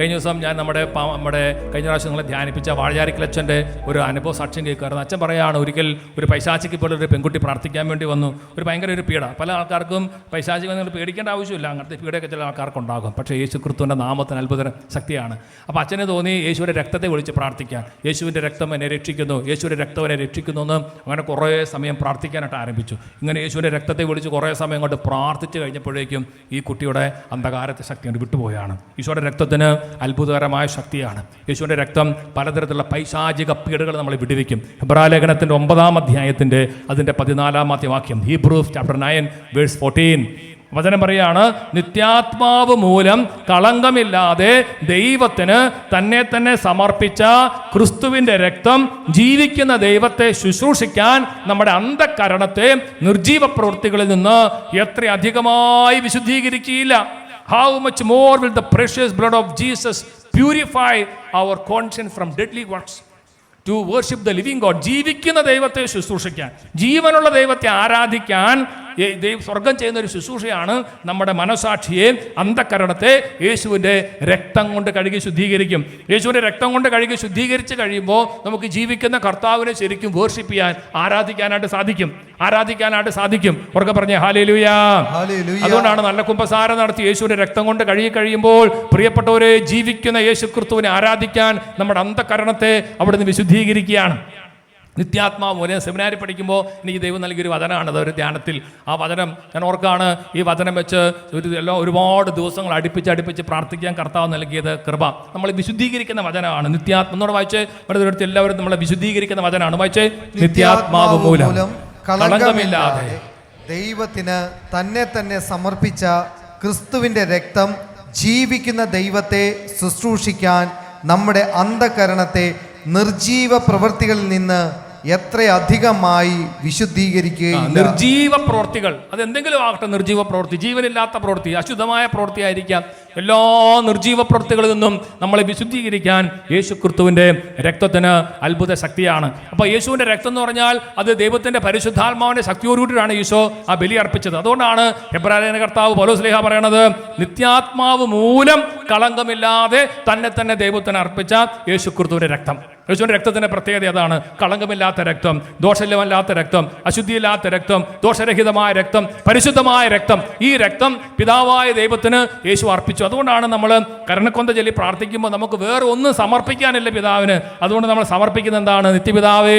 കഴിഞ്ഞ ദിവസം ഞാൻ നമ്മുടെ നമ്മുടെ കഴിഞ്ഞ പ്രാവശ്യം നിങ്ങളെ ധ്യാനിപ്പിച്ച വാഴയാരിക്കലച്ഛന്റെ ഒരു അനുഭവ സാക്ഷ്യം കേൾക്കുമായിരുന്നു അച്ഛൻ പറയുകയാണ് ഒരിക്കൽ ഒരു പൈശാചിക്ക് പോലെ ഒരു പെൺകുട്ടി പ്രാർത്ഥിക്കാൻ വേണ്ടി വന്നു. ഒരു ഭയങ്കര ഒരു പീഡ. പല ആൾക്കാർക്കും പൈശാചിക്ക് നിങ്ങൾ പേടിക്കേണ്ട ആവശ്യമില്ല. അങ്ങനത്തെ പീഡയൊക്കെ ചില ആൾക്കാർക്കുണ്ടാകും. പക്ഷേ യേശു ക്രിസ്തുവിന്റെ നാമത്തിന് അത്ഭുത ശക്തിയാണ്. അപ്പോൾ അച്ഛന് തോന്നി യേശുവിന്റെ രക്തത്തെ വിളിച്ച് പ്രാർത്ഥിക്കാൻ. യേശുവിന്റെ രക്തം എന്നെ രക്ഷിക്കുന്നു. യേശുവിന്റെ രക്തം എന്നെ രക്ഷിക്കുന്നു എന്ന് അങ്ങനെ കുറേ സമയം പ്രാർത്ഥിക്കാനായിട്ട് ആരംഭിച്ചു. ഇങ്ങനെ യേശുവിന്റെ രക്തത്തെ വിളിച്ച് കുറേ സമയം കൊണ്ട് പ്രാർത്ഥിച്ച് കഴിഞ്ഞപ്പോഴേക്കും ഈ കുട്ടിയുടെ അന്ധകാരത്തെ ശക്തി കൊണ്ട് വിട്ടുപോയാണ്. ഈശോയുടെ രക്തത്തിന് അത്ഭുതകരമായ ശക്തിയാണ്. യേശുവിന്റെ രക്തം പലതരത്തിലുള്ള പൈശാചിക പീഡകൾ നമ്മളെ വിടുവിക്കും. ഹെബ്രാലേഖനത്തിന്റെ ഒമ്പതാം അധ്യായത്തിന്റെ അതിന്റെ പതിനാലാമത്തെ വാക്യം Hebrew chapter nine verse fourteen വചനം പറയാണ് നിത്യാത്മാവ് മൂലം കളങ്കമില്ലാതെ ദൈവത്തിന് തന്നെ തന്നെ സമർപ്പിച്ച ക്രിസ്തുവിന്റെ രക്തം ജീവിക്കുന്ന ദൈവത്തെ ശുശ്രൂഷിക്കാൻ നമ്മുടെ അന്ധകരണത്തെ നിർജീവ പ്രവൃത്തികളിൽ നിന്ന് എത്ര അധികമായി വിശുദ്ധീകരിക്കുകയില്ല. How much more will the precious blood of Jesus purify our conscience from deadly works? To worship the living God ജീവിക്കുന്ന ദൈവത്തെ ശുശ്രൂഷിക്കാൻ ജീവനുള്ള ദൈവത്തെ ആരാധിക്കാൻ ദൈവ സ്വർഗം ചെയ്യുന്ന ഒരു ശുശ്രൂഷയാണ് നമ്മുടെ മനസാക്ഷിയെ അന്ധകരണത്തെ യേശുവിന്റെ രക്തം കൊണ്ട് കഴുകി ശുദ്ധീകരിക്കും. യേശുവിന്റെ രക്തം കൊണ്ട് കഴുകി ശുദ്ധീകരിച്ച് കഴിയുമ്പോൾ നമുക്ക് ജീവിക്കുന്ന കർത്താവിനെ ശരിക്കും വേർഷിപ്പ് ചെയ്യാൻ ആരാധിക്കാനായിട്ട് സാധിക്കും. ആരാധിക്കാനായിട്ട് സാധിക്കും. ഉറക്കെ പറഞ്ഞേ ഹാലേലുയാ ലുയാ അതുകൊണ്ടാണ് നല്ല കുമ്പസാരം നടത്തി യേശുവിന്റെ രക്തം കൊണ്ട് കഴുകി കഴിയുമ്പോൾ പ്രിയപ്പെട്ടവരെ ജീവിക്കുന്ന യേശു ക്രിസ്തുവിനെ ആരാധിക്കാൻ നമ്മുടെ അന്ധകരണത്തെ അവിടുന്ന് വിശുദ്ധീകരിക്കുകയാണ്. നിത്യാത്മാവ് ഒരേ സെമിനാരി പഠിക്കുമ്പോൾ എനിക്ക് ദൈവം നൽകിയൊരു വചനമാണ്. അത് ഒരു ധ്യാനത്തിൽ. ആ വചനം ഞാൻ ഓർക്കാണ്. ഈ വചനം വെച്ച് ഒരു എല്ലാം ഒരുപാട് ദിവസങ്ങൾ അടുപ്പിച്ച് അടുപ്പിച്ച് പ്രാർത്ഥിക്കാൻ കർത്താവ് നൽകിയത് കൃപ. നമ്മൾ വിശുദ്ധീകരിക്കുന്ന വചനമാണ്. നിത്യാത്മ എന്നോട് വായിച്ച്. ഇവിടെ അടുത്ത് എല്ലാവരും നമ്മളെ വിശുദ്ധീകരിക്കുന്ന വചനമാണ്. വായിച്ച്. നിത്യാത്മാവ് മൂലം കളങ്കമില്ലാതെ ദൈവത്തിന് തന്നെ തന്നെ സമർപ്പിച്ച ക്രിസ്തുവിന്റെ രക്തം ജീവിക്കുന്ന ദൈവത്തെ ശുശ്രൂഷിക്കാൻ നമ്മുടെ അന്ധകരണത്തെ നിർജീവ പ്രവൃത്തികളിൽ നിന്ന് എത്ര വിശുദ്ധീകരിക്കുകയും നിർജീവ പ്രവൃത്തികൾ. അത് എന്തെങ്കിലും ആകട്ടെ നിർജീവ പ്രവൃത്തി. ജീവനില്ലാത്ത പ്രവൃത്തി അശുദ്ധമായ പ്രവൃത്തി ആയിരിക്കാം. എല്ലാ നിർജീവ പ്രവൃത്തികളിൽ നിന്നും നമ്മളെ വിശുദ്ധീകരിക്കാൻ യേശു ക്രിസ്തുവിന്റെ രക്തത്തിന് അത്ഭുത ശക്തിയാണ്. അപ്പോൾ യേശുവിന്റെ രക്തം എന്ന് പറഞ്ഞാൽ അത് ദൈവത്തിന്റെ പരിശുദ്ധാത്മാവിന്റെ ശക്തിയോടുകൂടിയാണ് ഈശോ ആ ബലി അർപ്പിച്ചത്. അതുകൊണ്ടാണ് എബ്രാലേന കർത്താവ് പൗലോസ്ലേഹ പറയണത് നിത്യാത്മാവ് മൂലം കളങ്കമില്ലാതെ തന്നെ തന്നെ ദൈവത്തിന് അർപ്പിച്ച യേശു ക്രിസ്തുവിന്റെ രക്തം. യേശുവിന്റെ രക്തത്തിന്റെ പ്രത്യേകത അതാണ്. കളങ്കമില്ലാത്ത രക്തം ദോഷമില്ലാത്ത രക്തം അശുദ്ധിയില്ലാത്ത രക്തം ദോഷരഹിതമായ രക്തം പരിശുദ്ധമായ രക്തം. ഈ രക്തം പിതാവായ ദൈവത്തിന് യേശു അർപ്പിച്ചു. അതുകൊണ്ടാണ് നമ്മൾ കരണക്കൊന്ത ചൊല്ലി പ്രാർത്ഥിക്കുമ്പോൾ നമുക്ക് വേറെ ഒന്നും സമർപ്പിക്കാനില്ല പിതാവിന്. അതുകൊണ്ട് നമ്മൾ സമർപ്പിക്കുന്നത് എന്താണ്? നിത്യപിതാവേ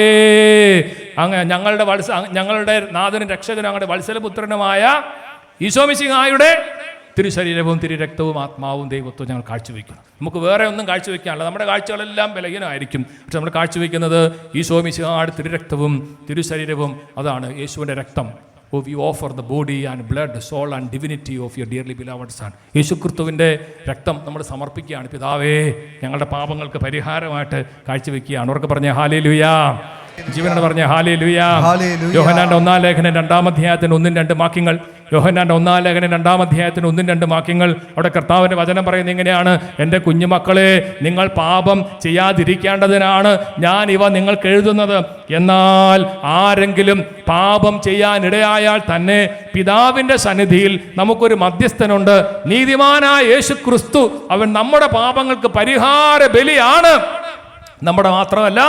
അങ്ങ് ഞങ്ങളുടെ വത്സ ഞങ്ങളുടെ നാഥനും രക്ഷകനും അങ്ങയുടെ വത്സലപുത്രനുമായ ഈശോമിശിഹായുടെ തിരുശരീരവും തിരുരക്തവും ആത്മാവും ദൈവത്വവും ഞങ്ങൾ കാഴ്ചവെക്കുന്നു നമുക്ക് വേറെ ഒന്നും കാഴ്ചവെക്കാനല്ല നമ്മുടെ കാഴ്ചകളെല്ലാം ബലഹീനമായിരിക്കും. പക്ഷെ നമ്മൾ കാഴ്ചവെക്കുന്നത് ഈ മിശിഹാട് തിരുരക്തവും തിരുശരീരവും അതാണ് യേശുവിന്റെ രക്തം. O we offer the body and blood soul and divinity of your dearly beloved son യേശു ക്രിസ്തുവിന്റെ രക്തം നമ്മൾ സമർപ്പിക്കുകയാണ്. പിതാവേ ഞങ്ങളുടെ പാപങ്ങൾക്ക് പരിഹാരമായിട്ട് കാഴ്ചവെക്കുകയാണ് ഉറക്കെ പറഞ്ഞ ഹാലേ ലുയാ ജീവനോട് പറഞ്ഞ ഹാലേ ലുയാ. യോഹനാന്റെ ഒന്നാം ലേഖനം രണ്ടാം അധ്യായത്തിന് ഒന്നും രണ്ട് വാക്യങ്ങൾ. യോഹനാന്റെ ഒന്നാം ലേഖനം രണ്ടാം അധ്യായത്തിന് ഒന്നും രണ്ട് വാക്യങ്ങൾ അവിടെ കർത്താവിന്റെ വചനം പറയുന്നത് ഇങ്ങനെയാണ്. എന്റെ കുഞ്ഞുമക്കളെ നിങ്ങൾ പാപം ചെയ്യാതിരിക്കേണ്ടതിനാണ് ഞാൻ ഇവ നിങ്ങൾക്ക് എഴുതുന്നത്. എന്നാൽ ആരെങ്കിലും പാപം ചെയ്യാനിടയായാൽ തന്നെ പിതാവിന്റെ സന്നിധിയിൽ നമുക്കൊരു മധ്യസ്ഥനുണ്ട്. നീതിമാനായ യേശു ക്രിസ്തു അവൻ നമ്മുടെ പാപങ്ങൾക്ക് പരിഹാര ബലിയാണ്. നമ്മുടെ മാത്രമല്ല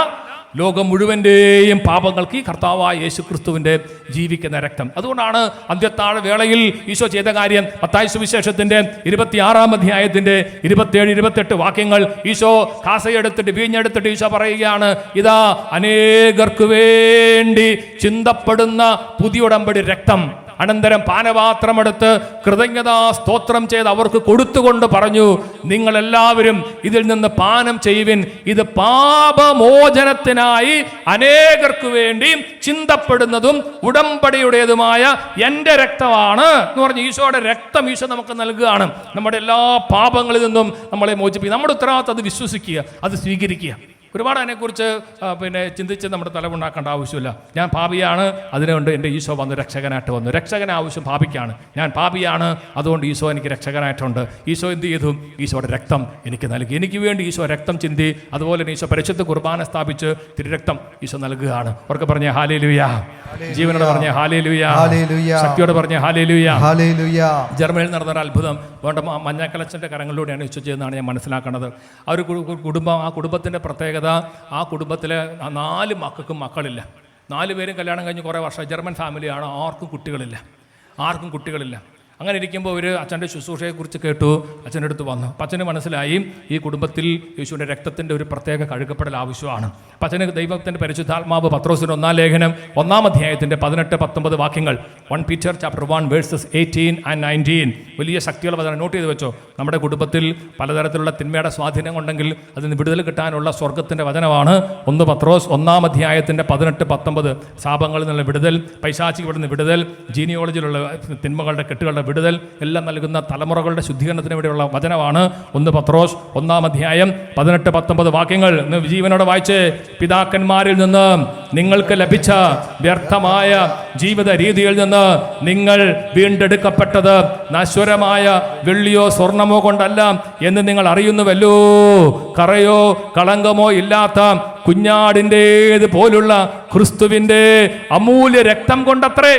ലോകം മുഴുവന്റെയും പാപങ്ങൾക്ക് ഈ കർത്താവായ യേശു ക്രിസ്തുവിന്റെ ജീവിക്കുന്ന രക്തം. അതുകൊണ്ടാണ് അന്ത്യത്താഴ വേളയിൽ ഈശോ ചെയ്ത കാര്യം പത്തായ സുവിശേഷത്തിന്റെ ഇരുപത്തിയാറാം അധ്യായത്തിന്റെ ഇരുപത്തിയേഴ് ഇരുപത്തെട്ട് വാക്യങ്ങൾ ഈശോ കാസയെടുത്തിട്ട് വീഞ്ഞെടുത്തിട്ട് ഈശോ പറയുകയാണ് ഇതാ അനേകർക്ക് വേണ്ടി ചിന്തപ്പെടുന്ന പുതിയ ഉടമ്പടി രക്തം. അനന്തരം പാനപാത്രമെടുത്ത് കൃതജ്ഞതാ സ്തോത്രം ചെയ്ത് അവർക്ക് കൊടുത്തുകൊണ്ട് പറഞ്ഞു നിങ്ങളെല്ലാവരും ഇതിൽ നിന്ന് പാനം ചെയ്യുവിൻ. ഇത് പാപമോചനത്തിനായി അനേകർക്ക് വേണ്ടി ചിന്തപ്പെടുന്നതും ഉടമ്പടിയുടേതുമായ എന്റെ രക്തമാണ്. എന്ന് പറഞ്ഞ് ഈശോയുടെ രക്തം ഈശോ നമുക്ക് നൽകുകയാണ്. നമ്മുടെ എല്ലാ പാപങ്ങളിൽ നിന്നും നമ്മളെ മോചിപ്പിക്കുക. നമ്മുടെ ഉത്തരവാദിത്തം അത് വിശ്വസിക്കുക അത് സ്വീകരിക്കുക. ഒരുപാട് അതിനെക്കുറിച്ച് പിന്നെ ചിന്തിച്ച് നമ്മുടെ തലമുണ്ടാക്കേണ്ട ആവശ്യമില്ല. ഞാൻ പാപിയാണ് അതിനുകൊണ്ട് എന്റെ ഈശോ വന്ന് രക്ഷകനായിട്ട് വന്നു. രക്ഷകൻ ആവശ്യം പാപിക്കാണ്. ഞാൻ പാപിയാണ് അതുകൊണ്ട് ഈശോ എനിക്ക് രക്ഷകനായിട്ടുണ്ട്. ഈശോ എന്ത് ചെയ്തു? ഈശോയുടെ രക്തം എനിക്ക് നൽകി. എനിക്ക് വേണ്ടി ഈശോ രക്തം ചിന്തി അതുപോലെ തന്നെ ഈശോ പരിശുദ്ധ കുർബാന സ്ഥാപിച്ച് തിരുരക്തം ഈശോ നൽകുകയാണ്. അവർക്ക് പറഞ്ഞ ഹാലേലുയാ. ജീവനോട് പറഞ്ഞ ഹാലേ ലുയ ശക്തിയോട് പറഞ്ഞ ഹാലേ ലുയ ഹല്ലേലൂയ ജർമ്മനിയിൽ നടന്ന ഒരു അത്ഭുതം. വേണ്ട മഞ്ഞക്കലച്ചന്റെ കരങ്ങളിലൂടെയാണ് യേശു ചെയ്യുന്നതാണ് ഞാൻ മനസ്സിലാക്കുന്നത് ആ ഒരു കുടുംബം ആ കുടുംബത്തിന്റെ പ്രത്യേകത ആ കുടുംബത്തിലെ നാല് മക്കൾക്കും മക്കളില്ല. നാല് പേരും കല്യാണം കഴിഞ്ഞ് കുറേ വർഷം. ജർമ്മൻ ഫാമിലിയാണ് ആർക്കും കുട്ടികളില്ല. ആർക്കും കുട്ടികളില്ല. അങ്ങനെ ഇരിക്കുമ്പോൾ ഒരു അച്ഛന്റെ ശുശ്രൂഷയെക്കുറിച്ച് കേട്ടു. അച്ഛന്റെ അടുത്ത് വന്നു. അപ്പം അച്ഛന് മനസ്സിലായി ഈ കുടുംബത്തിൽ യേശുവിന്റെ രക്തത്തിന്റെ ഒരു പ്രത്യേക കഴുകപ്പെടൽ ആവശ്യമാണ്. അപ്പം അച്ഛന് ദൈവത്തിന്റെ പരിശുദ്ധാത്മാവ് പത്രോസിന്റെ ഒന്നാം ലേഖനം ഒന്നാം അധ്യായത്തിന്റെ പതിനെട്ട് പത്തൊമ്പത് വാക്യങ്ങൾ. One Peter chapter one verses eighteen and nineteen. വലിയ ശക്തിയുള്ള പദം നോട്ട് ചെയ്ത് വെച്ചോ. നമ്മുടെ കുടുംബത്തിൽ പലതരത്തിലുള്ള തിന്മയുടെ സ്വാധീനം ഉണ്ടെങ്കിൽ അതിന് വിടുതൽ കിട്ടാനുള്ള സ്വർഗത്തിന്റെ വചനമാണ്. ഒന്ന് പത്രോസ് ഒന്നാം അധ്യായത്തിന്റെ പതിനെട്ട് പത്തൊമ്പത്. ശാപങ്ങളിൽ നിന്നുള്ള വിടുതൽ പൈശാചികപ്പെടുന്ന വിടുതൽ ജീനിയോളജിയിലുള്ള തിന്മകളുടെ കെട്ടുകളുടെ വിടുതൽ എല്ലാം നൽകുന്ന തലമുറകളുടെ ശുദ്ധീകരണത്തിന് വേണ്ടിയുള്ള വചനമാണ്. ഒന്ന് പത്രോസ് ഒന്നാം അധ്യായം പതിനെട്ട് പത്തൊമ്പത് വാക്യങ്ങൾ. ഇന്ന് ജീവനോടെ വായിച്ച് പിതാക്കന്മാരിൽ നിന്ന് നിങ്ങൾക്ക് ലഭിച്ച വ്യർത്ഥമായ ജീവിത രീതിയിൽ നിന്ന് നിങ്ങൾ വീണ്ടെടുക്കപ്പെട്ടത് നശ്വരമായ വെള്ളിയോ സ്വർണമോ കൊണ്ടല്ല എന്ന് നിങ്ങൾ അറിയുന്നുവല്ലോ. കറയോ കളങ്കമോ ഇല്ലാത്ത കുഞ്ഞാടിന്റേത് പോലുള്ള ക്രിസ്തുവിന്റെ അമൂല്യ രക്തം കൊണ്ടത്രേ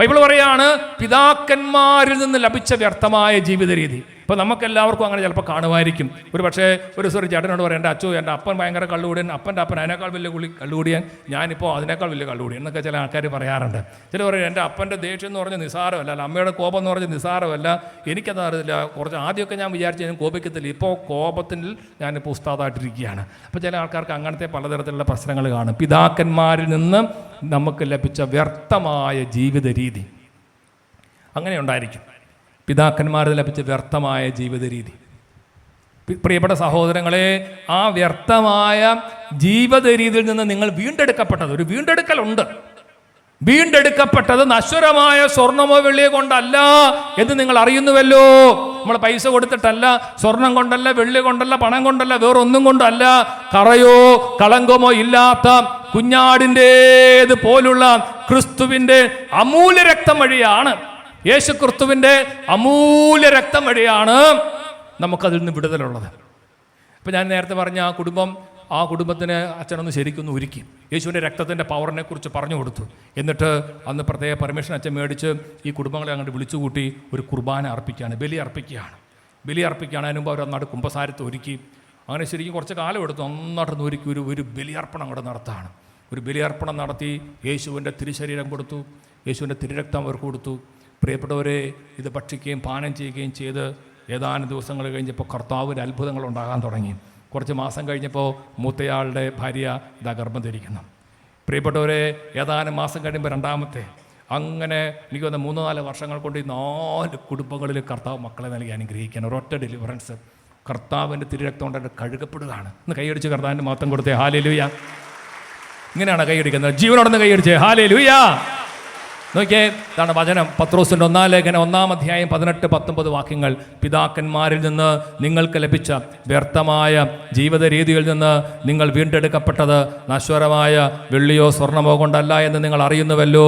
ബൈബിൾ പറയാണ് പിതാക്കന്മാരിൽ നിന്ന് ലഭിച്ച വ്യർത്ഥമായ ജീവിത രീതി ഇപ്പൊ നമുക്കെല്ലാവർക്കും അങ്ങനെ ചിലപ്പോൾ കാണുമായിരിക്കും. ഒരു പക്ഷേ ഒരു സോറി ചേട്ടനോട് പറയാം എന്റെ അച്ചു എന്റെ അപ്പൻ ഭയങ്കര കള്ളുകൂടിയൻ അപ്പന്റെ അപ്പൻ അതിനേക്കാൾ വലിയ കുളി കള്ളുകൂടിയൻ. ഞാനിപ്പോൾ അതിനേക്കാൾ വലിയ കള്ളുകൂടിയൻ എന്നൊക്കെ ചില ആൾക്കാർ പറയാറുണ്ട്. ചില പറയും എന്റെ അപ്പന്റെ ദേഷ്യം എന്ന് പറഞ്ഞാൽ നിസാരമല്ല അല്ല അമ്മയുടെ കോപം എന്ന് പറഞ്ഞാൽ നിസാരമല്ല എനിക്കത് അറിയില്ല. കുറച്ച് ആദ്യമൊക്കെ ഞാൻ വിചാരിച്ചു ഞാൻ കോപിക്കത്തില്ല. ഇപ്പോൾ കോപത്തിൽ ഞാനിപ്പോൾ ഉസ്താദായിട്ടിരിക്കുകയാണ്. അപ്പോൾ ചില ആൾക്കാർക്ക് അങ്ങനത്തെ പലതരത്തിലുള്ള പ്രശ്നങ്ങൾ കാണും. പിതാക്കന്മാരിൽ നിന്ന് നമുക്ക് ലഭിച്ച വ്യർത്ഥമായ ജീവിത രീതി അങ്ങനെ ഉണ്ടായിരിക്കും പിതാക്കന്മാരിൽ ലഭിച്ച വ്യർത്ഥമായ ജീവിത രീതി. പ്രിയപ്പെട്ട സഹോദരങ്ങളെ ആ വ്യർത്ഥമായ ജീവിത രീതിയിൽ നിന്ന് നിങ്ങൾ വീണ്ടെടുക്കപ്പെട്ടത്. ഒരു വീണ്ടെടുക്കലുണ്ട്. വീണ്ടെടുക്കപ്പെട്ടത് നശ്വരമായ സ്വർണമോ വെള്ളിയോ കൊണ്ടല്ല എന്ന് നിങ്ങൾ അറിയുന്നുവല്ലോ. നമ്മൾ പൈസ കൊടുത്തിട്ടല്ല സ്വർണം കൊണ്ടല്ല വെള്ളി കൊണ്ടല്ല പണം കൊണ്ടല്ല വേറൊന്നും കൊണ്ടല്ല. കറയോ കളങ്കമോ ഇല്ലാത്ത കുഞ്ഞാടിന്റേത് പോലുള്ള ക്രിസ്തുവിന്റെ അമൂല്യ രക്തം വഴിയാണ് യേശു ക്രിസ്തുവിന്റെ അമൂല്യ രക്തം വഴിയാണ് നമുക്കതിൽ നിന്ന് വിടുതലുള്ളത്. അപ്പം ഞാൻ നേരത്തെ പറഞ്ഞ ആ കുടുംബം ആ കുടുംബത്തിന് അച്ഛനൊന്ന് ശരിക്കൊന്ന് ഒരുക്കി. യേശുവിന്റെ രക്തത്തിന്റെ പവറിനെ കുറിച്ച് പറഞ്ഞു കൊടുത്തു. എന്നിട്ട് അന്ന് പ്രത്യേക പെർമിഷൻ അച്ഛൻ മേടിച്ച് ഈ കുടുംബങ്ങളെ അങ്ങോട്ട് വിളിച്ചുകൂട്ടി ഒരു കുർബാന അർപ്പിക്കുകയാണ് ബലി അർപ്പിക്കുകയാണ്. ബലി അർപ്പിക്കുകയാണ്. അതിന് മുമ്പ് അവർ അന്നാട് കുംഭസാരത്ത് ഒരുക്കി. അങ്ങനെ ശരിക്കും കുറച്ച് കാലം എടുത്തു. ഒന്നായിട്ടൊന്ന് ഒരുക്കി ഒരു ഒരു ബലിയർപ്പണം അവിടെ നടത്താണ് ഒരു ബലിയർപ്പണം നടത്തി യേശുവിന്റെ തിരുശരീരം കൊടുത്തു. യേശുവിന്റെ തിരുരക്തം അവർക്ക് കൊടുത്തു. പ്രിയപ്പെട്ടവരെ ഇത് ഭക്ഷിക്കുകയും പാനം ചെയ്യുകയും ചെയ്ത് ഏതാനും ദിവസങ്ങൾ കഴിഞ്ഞപ്പോൾ കർത്താവിന്റെ അത്ഭുതങ്ങൾ ഉണ്ടാകാൻ തുടങ്ങി. കുറച്ച് മാസം കഴിഞ്ഞപ്പോൾ മൂത്തയാളുടെ ഭാര്യ ഇതാ ഗർഭം ധരിക്കുന്നു. പ്രിയപ്പെട്ടവരെ ഏതാനും മാസം കഴിയുമ്പോൾ രണ്ടാമത്തെ. അങ്ങനെ എനിക്ക് വന്ന മൂന്ന് നാല് വർഷങ്ങൾ കൊണ്ട് ഈ നാല് കുടുംബങ്ങളിൽ കർത്താവ് മക്കളെ നൽകി അനുഗ്രഹിക്കാൻ ഒരൊറ്റ ഡെലിവറൻസ് കർത്താവിന്റെ തിരുരക്തം കൊണ്ട് കഴുകപ്പെടുകയാണ്. ഇന്ന് കൈയടിച്ച് കർത്താവിന്റെ മഹത്വം കൊടുത്തേ. ഹാലേ ലൂയ ഇങ്ങനെയാണ് കൈയടിക്കുന്നത്. ജീവനോടൊന്ന് കൈയടിച്ചേ. ഹാലേ ലൂയ നോക്കിയേ ഇതാണ് വചനം. പത്രോസിന്റെ ഒന്നാം ലേഖനം ഒന്നാം അധ്യായം പതിനെട്ട് പത്തൊമ്പത് വാക്യങ്ങൾ. പിതാക്കന്മാരിൽ നിന്ന് നിങ്ങൾക്ക് ലഭിച്ച വ്യർത്ഥമായ ജീവിത രീതിയിൽ നിന്ന് നിങ്ങൾ വീണ്ടെടുക്കപ്പെട്ടത് നശ്വരമായ വെള്ളിയോ സ്വർണമോ കൊണ്ടല്ല എന്ന് നിങ്ങൾ അറിയുന്നുവല്ലോ.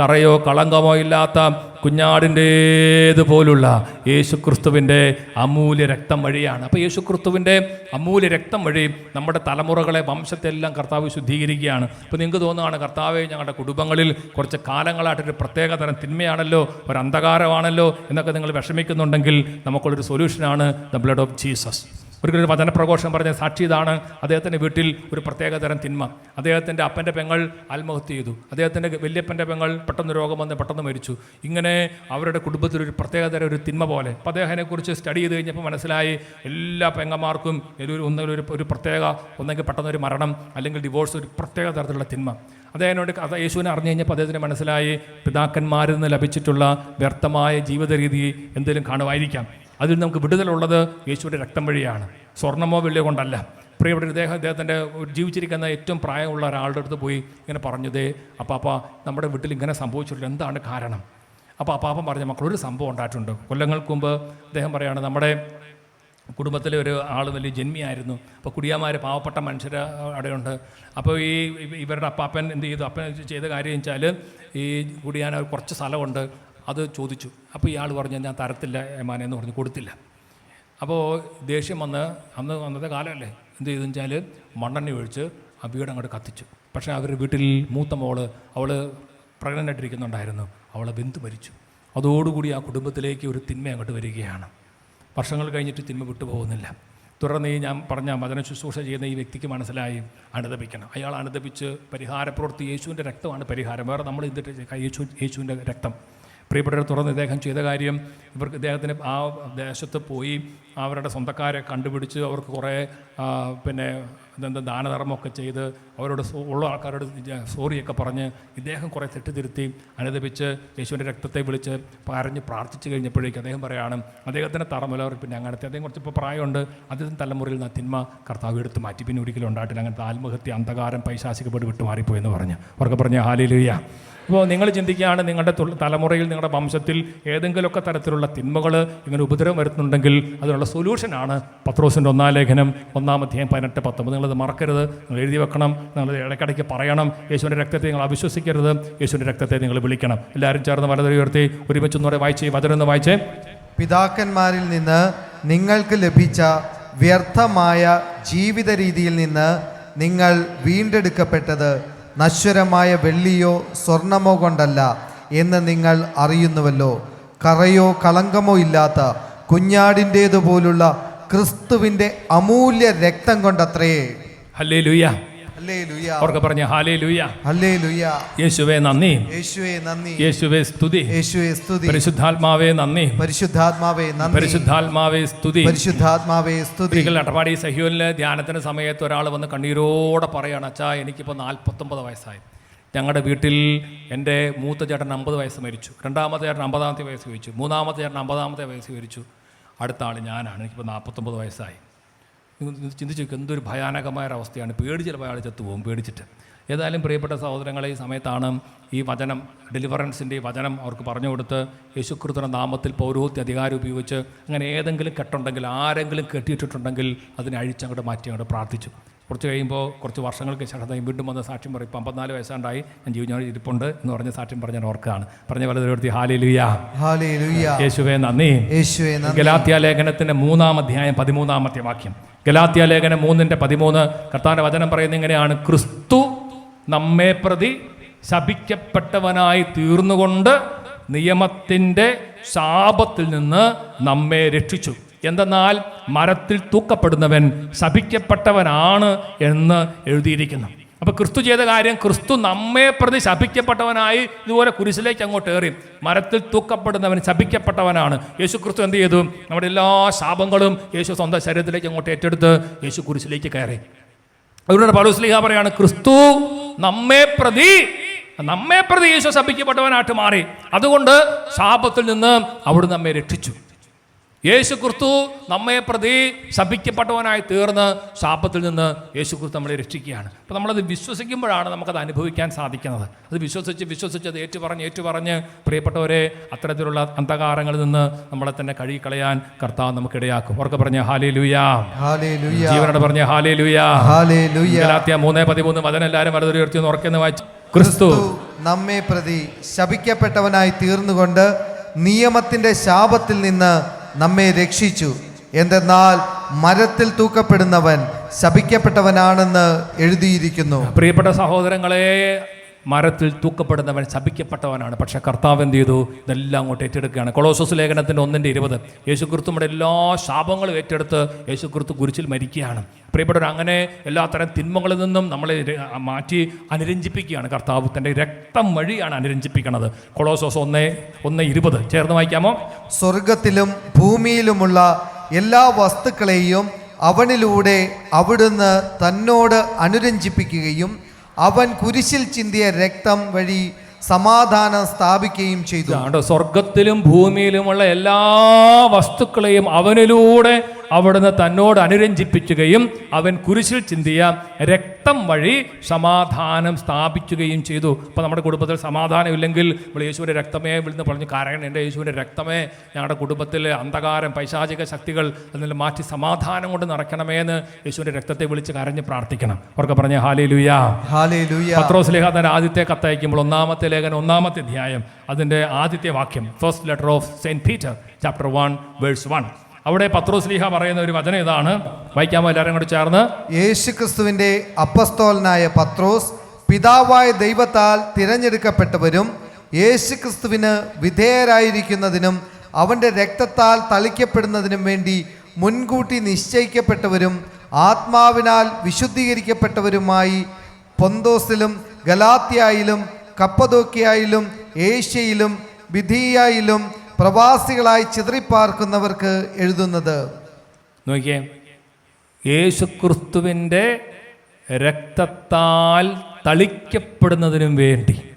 കറയോ കളങ്കമോ ഇല്ലാത്ത കുഞ്ഞാടിന്റേത് പോലുള്ള യേശുക്രിസ്തുവിന്റെ അമൂല്യ രക്തം വഴിയാണ്. അപ്പോൾ യേശുക്രിസ്തുവിന്റെ അമൂല്യ രക്തം വഴി നമ്മുടെ തലമുറകളെ വംശത്തെല്ലാം കർത്താവ് ശുദ്ധീകരിക്കുകയാണ്. അപ്പോൾ നിങ്ങൾക്ക് തോന്നുകയാണ് കർത്താവ് ഞങ്ങളുടെ കുടുംബങ്ങളിൽ കുറച്ച് കാലങ്ങളായിട്ടൊരു പ്രത്യേക തരം തിന്മയാണല്ലോ ഒരു അന്ധകാരമാണല്ലോ എന്നൊക്കെ നിങ്ങൾ വിഷമിക്കുന്നുണ്ടെങ്കിൽ നമുക്കുള്ളൊരു സൊല്യൂഷനാണ് ദ ബ്ലഡ് ഓഫ് ജീസസ്. ഒരിക്കലും ഒരു വചനപ്രഘോഷം പറഞ്ഞ സാക്ഷി ഇതാണ് അദ്ദേഹത്തിന്റെ വീട്ടിൽ ഒരു പ്രത്യേക തരം തിന്മ. അദ്ദേഹത്തിന്റെ അപ്പന്റെ പെങ്ങൾ ആത്മഹത്യ ചെയ്തു. അദ്ദേഹത്തിന്റെ വലിയപ്പന്റെ പെങ്ങൾ പെട്ടെന്ന് രോഗം വന്ന് പെട്ടെന്ന് മരിച്ചു. ഇങ്ങനെ അവരുടെ കുടുംബത്തിൽ ഒരു പ്രത്യേക തരം ഒരു തിന്മ പോലെ. അപ്പോൾ അദ്ദേഹത്തിനെക്കുറിച്ച് സ്റ്റഡി ചെയ്ത് കഴിഞ്ഞപ്പോൾ മനസ്സിലായി എല്ലാ പെങ്ങന്മാർക്കും ഒരു ഒന്നെങ്കിലും ഒരു ഒരു പ്രത്യേക ഒന്നെങ്കിൽ പെട്ടെന്ന് ഒരു മരണം അല്ലെങ്കിൽ ഡിവോഴ്സ് ഒരു പ്രത്യേക തരത്തിലുള്ള തിന്മ. അദ്ദേഹത്തിനോട് കഥ യേശുവിനെ അറിഞ്ഞു കഴിഞ്ഞപ്പോൾ അദ്ദേഹത്തിന് മനസ്സിലായി പിതാക്കന്മാരിൽ നിന്ന് ലഭിച്ചിട്ടുള്ള വ്യർത്ഥമായ ജീവിത രീതി എന്തെങ്കിലും കാണുമായിരിക്കാം. അതിൽ നമുക്ക് വിടുതലുള്ളത് യേശുവിന്റെ രക്തം വഴിയാണ്. സ്വർണമോ വെള്ളിയോ കൊണ്ടല്ല. പ്രിയപ്പെട്ട ഇദ്ദേഹം അദ്ദേഹത്തിന്റെ ജീവിച്ചിരിക്കുന്ന ഏറ്റവും പ്രായമുള്ള ഒരാളുടെ അടുത്ത് പോയി ഇങ്ങനെ പറഞ്ഞതേ അപ്പാപ്പ നമ്മുടെ വീട്ടിൽ ഇങ്ങനെ സംഭവിച്ചിട്ടില്ല. എന്താണ് കാരണം? അപ്പോൾ അപ്പാപ്പം പറഞ്ഞ മക്കളൊരു സംഭവം ഉണ്ടായിട്ടുണ്ട്. കൊല്ലങ്ങൾക്ക് മുമ്പ് അദ്ദേഹം പറയുകയാണ് നമ്മുടെ കുടുംബത്തിലെ ഒരു ആൾ വലിയ ജന്മിയായിരുന്നു. അപ്പോൾ കുടിയാമാർ പാവപ്പെട്ട മനുഷ്യർ അവിടെയുണ്ട്. അപ്പോൾ ഈ ഇവരുടെ അപ്പാപ്പൻ എന്ത് ചെയ്തു? അപ്പൻ ചെയ്ത കാര്യം വെച്ചാൽ ഈ കുടിയാൻ കുറച്ച് സ്ഥലമുണ്ട്. അത് ചോദിച്ചു. അപ്പോൾ ഇയാൾ പറഞ്ഞു ഞാൻ തരത്തില്ല ഏമാനെ എന്ന് പറഞ്ഞ് കൊടുത്തില്ല. അപ്പോൾ ദേഷ്യം വന്ന് അന്ന് അന്നത്തെ കാലമല്ലേ? എന്ത് ചെയ്തെന്ന് വെച്ചാൽ മണ്ണെണ്ണ ഒഴിച്ച് ആ വീട് അങ്ങോട്ട് കത്തിച്ചു. പക്ഷേ അവരുടെ വീട്ടിൽ മൂത്ത മോൾ അവൾ പ്രഗ്നന്റായിട്ടിരിക്കുന്നുണ്ടായിരുന്നു അവൾ ബന്ധു മരിച്ചു. അതോടുകൂടി ആ കുടുംബത്തിലേക്ക് ഒരു തിന്മ അങ്ങോട്ട് വരികയാണ്. വർഷങ്ങൾ കഴിഞ്ഞിട്ട് തിന്മ വിട്ടുപോകുന്നില്ല തുടർന്ന് ഈ ഞാൻ പറഞ്ഞ മദന ശുശ്രൂഷ ചെയ്യുന്ന ഈ വ്യക്തിക്ക് മനസ്സിലായി അനുദപിക്കണം അയാൾ അനുദപിച്ച് പരിഹാരപ്രവൃത്തി യേശുവിന്റെ രക്തമാണ് പരിഹാരം. വേറെ നമ്മൾ ഇതിട്ട് യേശു യേശുവിന്റെ രക്തം? പ്രിയപ്പെട്ടവരെ തുറന്ന് ഇദ്ദേഹം ചെയ്ത കാര്യം ഇവർക്ക് ഇദ്ദേഹത്തിന് ആ ദേശത്ത് പോയി അവരുടെ സ്വന്തക്കാരെ കണ്ടുപിടിച്ച് അവർക്ക് കുറേ പിന്നെ ഇതെന്താ ദാനധർമ്മമൊക്കെ ചെയ്ത് അവരോട് ഉള്ള ആൾക്കാരോട് സോറിയൊക്കെ പറഞ്ഞ് ഇദ്ദേഹം കുറേ തെറ്റിതിരുത്തി അനുദപിച്ച് യേശുവിന്റെ രക്തത്തെ വിളിച്ച് പറഞ്ഞ് പ്രാർത്ഥിച്ചു കഴിഞ്ഞപ്പോഴേക്കും അദ്ദേഹം പറയുകയാണ് അദ്ദേഹത്തിന്റെ തറമുലവർ പിന്നെ അങ്ങനത്തെ അദ്ദേഹം കുറച്ച് ഇപ്പോൾ പ്രായമുണ്ട് അദ്ദേഹം തലമുറയിൽ നിന്ന് തിന്മ കർത്താവ് എടുത്ത് മാറ്റി. പിന്നെ ഒരിക്കലും ഉണ്ടായിട്ടില്ല. അങ്ങനത്തെ ആത്മഹത്യ അന്ധകാരം പൈശാസികപ്പെട്ട് വിട്ടുമാറിപ്പോയെന്ന് പറഞ്ഞു. അവർക്ക് പറഞ്ഞ ഹാലിലുയ്യ അപ്പോൾ നിങ്ങൾ ചിന്തിക്കുകയാണ് നിങ്ങളുടെ തലമുറയിൽ നിങ്ങളുടെ വംശത്തിൽ ഏതെങ്കിലുമൊക്കെ തരത്തിലുള്ള തിന്മകൾ ഇങ്ങനെ ഉപദ്രവം വരുത്തുന്നുണ്ടെങ്കിൽ അതിനുള്ള സൊല്യൂഷനാണ് പത്രോസിന്റെ ഒന്നാം ലേഖനം ഒന്നാം അധ്യായം പതിനെട്ട് പത്തൊമ്പത്. നിങ്ങളത് മറക്കരുത്. നിങ്ങൾ എഴുതി വെക്കണം നിങ്ങൾ ഇടയ്ക്കിടയ്ക്ക് പറയണം. യേശുവിന്റെ രക്തത്തെ നിങ്ങൾ അവിശ്വസിക്കരുത്. യേശുവിന്റെ രക്തത്തെ നിങ്ങൾ വിളിക്കണം. എല്ലാവരും ചേർന്ന് വലത് ഉയർത്തി ഒരുമിച്ചൊന്നുകൂടെ വായിച്ചേ വചനൊന്ന് വായിച്ചേ. പിതാക്കന്മാരിൽ നിന്ന് നിങ്ങൾക്ക് ലഭിച്ച വ്യർത്ഥമായ ജീവിത രീതിയിൽ നിന്ന് നിങ്ങൾ വീണ്ടെടുക്കപ്പെട്ടത് നശ്വരമായ വെള്ളിയോ സ്വർണമോ കൊണ്ടല്ല എന്ന് നിങ്ങൾ അറിയുന്നുവല്ലോ. കറയോ കളങ്കമോ ഇല്ലാത്ത കുഞ്ഞാടിന്റേതുപോലുള്ള ക്രിസ്തുവിന്റെ അമൂല്യ രക്തം കൊണ്ടത്രേ. ഹല്ലേ ലുയ്യ ഹല്ലേ ലുയ അവർക്ക് പറഞ്ഞ ഹാലേ ലുയ്യ ഹല്ലേ ലുയ യേശുവേ നന്ദി. യേശുവേ നന്ദി. യേശുവേ സ്തുതി. യേശുവേ സ്തുതി. പരിശുദ്ധാത്മാവേ നന്ദി. പരിശുദ്ധാത്മാവേ നന്ദി. പരിശുദ്ധാത്മാവേ സ്തുതി. പരിശുദ്ധാത്മാവേ സ്തുതി. ഒരിക്കൽ അട്ടപ്പാടി സഹ്യോനിലെ ധ്യാനത്തിന് സമയത്ത് ഒരാൾ വന്ന് കണ്ണീരോടെ പറയാണ് അച്ഛാ എനിക്കിപ്പോൾ നാൽപ്പത്തൊമ്പത് വയസ്സായി. ഞങ്ങളുടെ വീട്ടിൽ എന്റെ മൂത്ത ചേട്ടൻ അമ്പത് വയസ്സ് മരിച്ചു. രണ്ടാമത്തെ ചേട്ടൻ അമ്പതാമത്തെ വയസ്സ് മരിച്ചു മൂന്നാമത്തെ ചേട്ടൻ അമ്പതാമത്തെ വയസ്സ് മരിച്ചു അടുത്ത ആൾ ഞാനാണ്. എനിക്കിപ്പോൾ നാൽപ്പത്തൊമ്പത് വയസ്സായി. ചിന്തിച്ച് എന്തൊരു ഭയാനകമായ അവസ്ഥയാണ് പേടി ചിലപ്പോൾ അയാൾ ചത്തുപോകും പേടിച്ചിട്ട്. ഏതായാലും പ്രിയപ്പെട്ട സഹോദരങ്ങളെ ഈ സമയത്താണ് ഈ വചനം ഡെലിവറൻസിന്റെ ഈ വചനം അവർക്ക് പറഞ്ഞു കൊടുത്ത് യേശുക്രിസ്തുവിന്റെ നാമത്തിൽ പൗരോഹിത്യ അധികാരം ഉപയോഗിച്ച് അങ്ങനെ ഏതെങ്കിലും കെട്ടുണ്ടെങ്കിൽ ആരെങ്കിലും കെട്ടിയിട്ടിട്ടുണ്ടെങ്കിൽ അതിനെ അഴിച്ചങ്ങോട്ട് മാറ്റി അങ്ങോട്ട് പ്രാർത്ഥിച്ചു. കുറച്ച് കഴിയുമ്പോൾ കുറച്ച് വർഷങ്ങൾക്ക് ശേഷം വീണ്ടും വന്ന് സാക്ഷ്യം പറയും. ഇപ്പം അമ്പത്തിനാല് വയസ്സാണ്ടായി ഞാൻ ജീവിതം ഇരിപ്പുണ്ട് എന്ന് പറഞ്ഞ സാക്ഷ്യം പറഞ്ഞ ഓർക്കാണ് പറഞ്ഞ യേശുവേ നന്ദി. യേശുവേ നന്ദി. ഗലാത്യ ലേഖനത്തിന്റെ മൂന്നാം അധ്യായം പതിമൂന്നാമത്തെ വാക്യം. ഗലാത്യ ലേഖനം മൂന്നിന്റെ പതിമൂന്ന് കർത്താന്റെ വചനം പറയുന്ന ഇങ്ങനെയാണ്. ക്രിസ്തു നമ്മെ പ്രതി ശപിക്കപ്പെട്ടവനായി തീർന്നുകൊണ്ട് നിയമത്തിന്റെ ശാപത്തിൽ നിന്ന് നമ്മെ രക്ഷിച്ചു. എന്തെന്നാൽ മരത്തിൽ തൂക്കപ്പെടുന്നവൻ ശപിക്കപ്പെട്ടവനാണ് എന്ന് എഴുതിയിരിക്കുന്നു. അപ്പൊ ക്രിസ്തു ചെയ്ത കാര്യം ക്രിസ്തു നമ്മെ പ്രതി ശപിക്കപ്പെട്ടവനായി ഇതുപോലെ കുരിശിലേക്ക് അങ്ങോട്ട് ഏറി മരത്തിൽ തൂക്കപ്പെടുന്നവൻ ശപിക്കപ്പെട്ടവനാണ്. യേശു ക്രിസ്തു എന്ത് ചെയ്തു? നമ്മുടെ എല്ലാ ശാപങ്ങളും യേശു സ്വന്തം ശരീരത്തിലേക്ക് അങ്ങോട്ട് ഏറ്റെടുത്ത് യേശു കുരിശിലേക്ക് കയറി. അതുകൊണ്ട് പൗലോസ്ലിഹ പറയാണ് ക്രിസ്തു നമ്മെ പ്രതി നമ്മെ പ്രതി യേശു ശപിക്കപ്പെട്ടവനായിട്ട് മാറി. അതുകൊണ്ട് ശാപത്തിൽ നിന്ന് അവിടുന്ന് നമ്മെ രക്ഷിച്ചു. യേശു ക്രിസ്തു നമ്മെ പ്രതി ശപിക്കപ്പെട്ടവനായി തീർന്ന് ശാപത്തിൽ നിന്ന് യേശു ക്രിസ്തു നമ്മളെ രക്ഷിക്കുകയാണ്. അപ്പോൾ നമ്മളത് വിശ്വസിക്കുമ്പോഴാണ് നമുക്കത് അനുഭവിക്കാൻ സാധിക്കുന്നത്. അത് വിശ്വസിച്ച് വിശ്വസിച്ച് അത് ഏറ്റുപറഞ്ഞ് ഏറ്റുപറഞ്ഞ് പ്രിയപ്പെട്ടവരെ അത്തരത്തിലുള്ള അന്ധകാരങ്ങളിൽ നിന്ന് നമ്മളെ തന്നെ കഴുകിക്കളയാൻ കർത്താവ് നമുക്കിടയാക്കും. ഉറക്കെ പറഞ്ഞ ഹാലേ ലുയാ ജീവനോട് പറഞ്ഞ ഹാലേ ലുയാ ഗലാത്യ മൂന്ന് പതിമൂന്ന് മതൻ എല്ലാവരും വലതുരി ഉയർത്തി ഉറക്കെന്ന് വായിച്ചു. ക്രിസ്തു നമ്മെ പ്രതി ശപിക്കപ്പെട്ടവനായി തീർന്നുകൊണ്ട് നിയമത്തിന്റെ ശാപത്തിൽ നിന്ന് നമ്മെ രക്ഷിച്ചു. എന്തെന്നാൽ മരത്തിൽ തൂക്കപ്പെടുന്നവൻ ശപിക്കപ്പെട്ടവനാണെന്ന് എഴുതിയിരിക്കുന്നു. പ്രിയപ്പെട്ട സഹോദരങ്ങളെ മരത്തിൽ തൂക്കപ്പെടുന്നവൻ ശപിക്കപ്പെട്ടവനാണ്. പക്ഷേ കർത്താവ് എന്ത് ചെയ്തു? ഇതെല്ലാം അങ്ങോട്ട് ഏറ്റെടുക്കുകയാണ്. കൊളോസോസ് ലേഖനത്തിന്റെ ഒന്നിന്റെ ഇരുപത്. യേശുക്രിസ്തു നമ്മുടെ എല്ലാ ശാപങ്ങളും ഏറ്റെടുത്ത് യേശുക്രിസ്തു കുരിച്ചിൽ മരിക്കുകയാണ്. പ്രിയപ്പെട്ടവർ അങ്ങനെ എല്ലാത്തരം തിന്മകളിൽ നിന്നും നമ്മളെ മാറ്റി അനുരഞ്ജിപ്പിക്കുകയാണ്. കർത്താവ് തന്റെ രക്തം വഴിയാണ് അനുരഞ്ജിപ്പിക്കുന്നത് കൊളോസോസ് ഒന്ന് ഒന്ന് ഇരുപത്. ചേർന്ന് വായിക്കാമോ? സ്വർഗത്തിലും ഭൂമിയിലുമുള്ള എല്ലാ വസ്തുക്കളെയും അവനിലൂടെ അവിടുന്ന് തന്നോട് അനുരഞ്ജിപ്പിക്കുകയും അവൻ കുരിശിൽ ചിന്തിയ രക്തം വഴി സമാധാനം സ്ഥാപിക്കുകയും ചെയ്തു. സ്വർഗത്തിലും ഭൂമിയിലുമുള്ള എല്ലാ വസ്തുക്കളെയും അവനിലൂടെ അവിടുന്ന് തന്നോട് അനുരഞ്ജിപ്പിക്കുകയും അവൻ കുരിശിൽ ചിന്തിയ രക്തം വഴി സമാധാനം സ്ഥാപിക്കുകയും ചെയ്തു. അപ്പോൾ നമ്മുടെ കുടുംബത്തിൽ സമാധാനം ഇല്ലെങ്കിൽ നമ്മൾ യേശുവിന്റെ രക്തമേ വിളിന്ന് പറഞ്ഞു കാരണം എന്റെ യേശുവിന്റെ രക്തമേ ഞങ്ങളുടെ കുടുംബത്തിലെ അന്ധകാരം പൈശാചിക ശക്തികൾ അതിൽ മാറ്റി സമാധാനം കൊണ്ട് നിറയ്ക്കണമേ എന്ന് യേശുവിന്റെ രക്തത്തെ വിളിച്ച് കരഞ്ഞ് പ്രാർത്ഥിക്കണം. അവർക്ക് പറഞ്ഞ ഹാലേ ലുയാ ഹാലേലുയ. പത്രോസ് ലേഖ ആദ്യത്തെ കത്തയക്കുമ്പോൾ ഒന്നാമത്തെ ലേഖനം ഒന്നാമത്തെ അധ്യായം അതിന്റെ ആദ്യത്തെ വാക്യം first letter of Saint Peter chapter one verse one അവിടെ പത്രോസ്ലീഹ പറയുന്ന ഒരു വചനം ഇതാണ്. വായിക്കാമോ എല്ലാവരും കൂടി ചേർന്ന്? യേശു യേശുക്രിസ്തുവിന്റെ അപ്പസ്തോലനായ പത്രോസ് പിതാവായ ദൈവത്താൽ തിരഞ്ഞെടുക്കപ്പെട്ടവരും യേശു ക്രിസ്തുവിന് വിധേയരായിരിക്കുന്നതിനും അവന്റെ രക്തത്താൽ തളിക്കപ്പെടുന്നതിനും വേണ്ടി മുൻകൂട്ടി നിശ്ചയിക്കപ്പെട്ടവരും ആത്മാവിനാൽ വിശുദ്ധീകരിക്കപ്പെട്ടവരുമായി പൊന്തോസിലും ഗലാത്തിയായിലും കപ്പദോക്കിയായിലും ഏഷ്യയിലും വിധീയായിലും പ്രവാസികളായി ചിതറിപ്പാർക്കുന്നവർക്ക് എഴുതുന്നത് നോക്കിയേ. യേശുക്രിസ്തുവിന്റെ രക്തത്താൽ തളിക്കപ്പെടുന്നതിനും വേണ്ടി.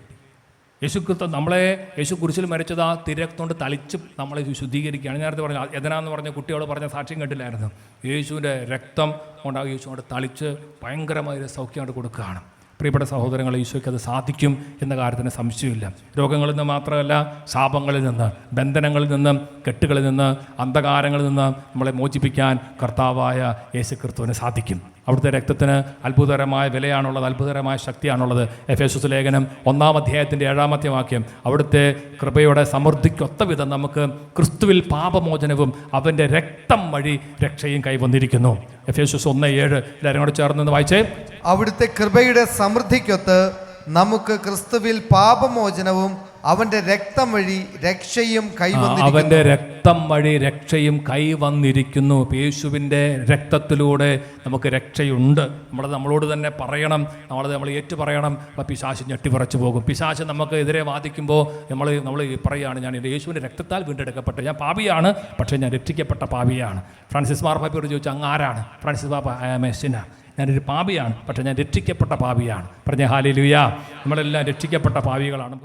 യേശുക്രിസ്തു നമ്മളെ യേശു കുരിശിൽ മരിച്ചത് ആ തിരക്തുകൊണ്ട് തളിച്ച് നമ്മളെ ശുദ്ധീകരിക്കുകയാണ്. നേരത്തെ പറഞ്ഞു എതനാന്ന് പറഞ്ഞ കുട്ടിയോട് പറഞ്ഞ സാക്ഷ്യം കേട്ടില്ലായിരുന്നു. യേശുവിന്റെ രക്തം കൊണ്ട് യേശു കൊണ്ട് തളിച്ച് ഭയങ്കരമായൊരു സൗഖ്യം കൊണ്ട് കൊടുക്കുകയാണ്. പ്രിയപ്പെട്ട സഹോദരങ്ങൾ ഈശോയ്ക്ക് അത് സാധിക്കും എന്ന കാര്യത്തിന് സംശയമില്ല. രോഗങ്ങളിൽ നിന്ന് മാത്രമല്ല ശാപങ്ങളിൽ നിന്ന് ബന്ധനങ്ങളിൽ നിന്ന് കെട്ടുകളിൽ നിന്ന് അന്ധകാരങ്ങളിൽ നിന്ന് നമ്മളെ മോചിപ്പിക്കാൻ കർത്താവായ യേശു ക്രിസ്തുവിന് സാധിക്കും. അവിടുത്തെ രക്തത്തിന് അത്ഭുതകരമായ വിലയാണുള്ളത് അത്ഭുതകരമായ ശക്തിയാണുള്ളത്. എഫ് എസ് ലേഖനം ഒന്നാം അധ്യായത്തിന്റെ ഏഴാമത്തെ വാക്യം അവിടുത്തെ കൃപയുടെ സമൃദ്ധിക്കൊത്ത വിധം നമുക്ക് ക്രിസ്തുവിൽ പാപമോചനവും അവന്റെ രക്തം വഴി രക്ഷയും കൈവന്നിരിക്കുന്നു. എഫ് എസ് ഒന്ന് ഏഴ്. എല്ലാവരും കൂടെ ചേർന്ന് വായിച്ചേ. അവിടുത്തെ കൃപയുടെ സമൃദ്ധിക്കൊത്ത് നമുക്ക് ക്രിസ്തുവിൽ പാപമോചനവും അവന്റെ രക്തം വഴി രക്ഷയും അവന്റെ രക്തം വഴി രക്ഷയും കൈവന്നിരിക്കുന്നു യേശുവിന്റെ രക്തത്തിലൂടെ നമുക്ക് രക്ഷയുണ്ട്. നമ്മൾ നമ്മളോട് തന്നെ പറയണം. നമ്മൾ നമ്മൾ ഏറ്റു പറയണം. അപ്പോൾ പിശാശ് ഞെട്ടിപ്പറച്ചു പോകും. പിശാശ് നമുക്ക് എതിരെ വാദിക്കുമ്പോൾ നമ്മൾ നമ്മൾ പറയുകയാണ് ഞാൻ യേശുവിന്റെ രക്തത്താൽ വീണ്ടെടുക്കപ്പെട്ടു. ഞാൻ പാപിയാണ് പക്ഷേ ഞാൻ രക്ഷിക്കപ്പെട്ട പാപിയാണ്. ഫ്രാൻസിസ് മാർപ്പാപ്പയോട് ചോദിച്ചു അങ്ങ് ആരാണ്? ഫ്രാൻസിസ് പാപ്പ ഐ ആം എ ഞാനൊരു പാപിയാണ് പക്ഷേ ഞാൻ രക്ഷിക്കപ്പെട്ട പാപിയാണ്. പറഞ്ഞ ഹാലി ലുയ നമ്മളെല്ലാം രക്ഷിക്കപ്പെട്ട പാപികളാണ്.